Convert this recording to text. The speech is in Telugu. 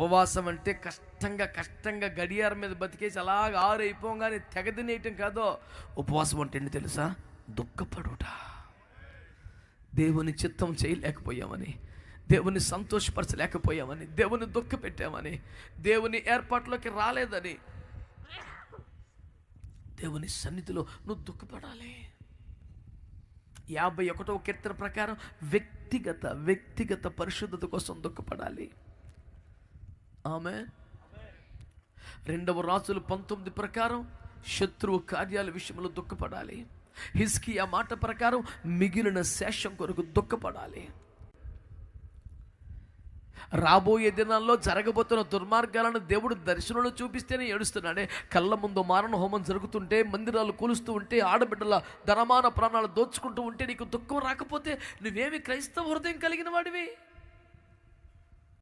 ఉపవాసం అంటే కష్టంగా కష్టంగా గడియారం మీద బతికేసి అలాగ ఆరు అయిపోగానే తెగ తినేయటం కాదో ఉపవాసం అంటే ఏంటి తెలుసా? దుఃఖపడుట. దేవుని చిత్తం చేయలేకపోయామని దేవుని సంతోషపరచలేకపోయామని దేవుని దుఃఖ పెట్టామని దేవుని ఏర్పాట్లోకి రాలేదని దేవుని సన్నిధిలో నువ్వు దుఃఖపడాలి. యాభై ఒకటో కీర్తన ప్రకారం వ్యక్తిగత వ్యక్తిగత పరిశుద్ధత కోసం దుఃఖపడాలి. ఆమె రెండవ రాజులు పంతొమ్మిది ప్రకారం శత్రువు కార్యాల విషయంలో దుఃఖపడాలి. హిస్కి ఆ మాట ప్రకారం మిగిలిన శేషం కొరకు దుఃఖపడాలి. రాబోయే దినాల్లో జరగబోతున్న దుర్మార్గాలను దేవుడు దర్శనంలో చూపిస్తేనే ఏడుస్తున్నాడే. కళ్ళ ముందు మారణ హోమం జరుగుతుంటే మందిరాలు కూలుస్తూ ఉంటే ఆడబిడ్డల ధనమాన ప్రాణాలు దోచుకుంటూ ఉంటే నీకు దుఃఖం రాకపోతే నువ్వేమి క్రైస్తవ హృదయం కలిగిన వాడివి?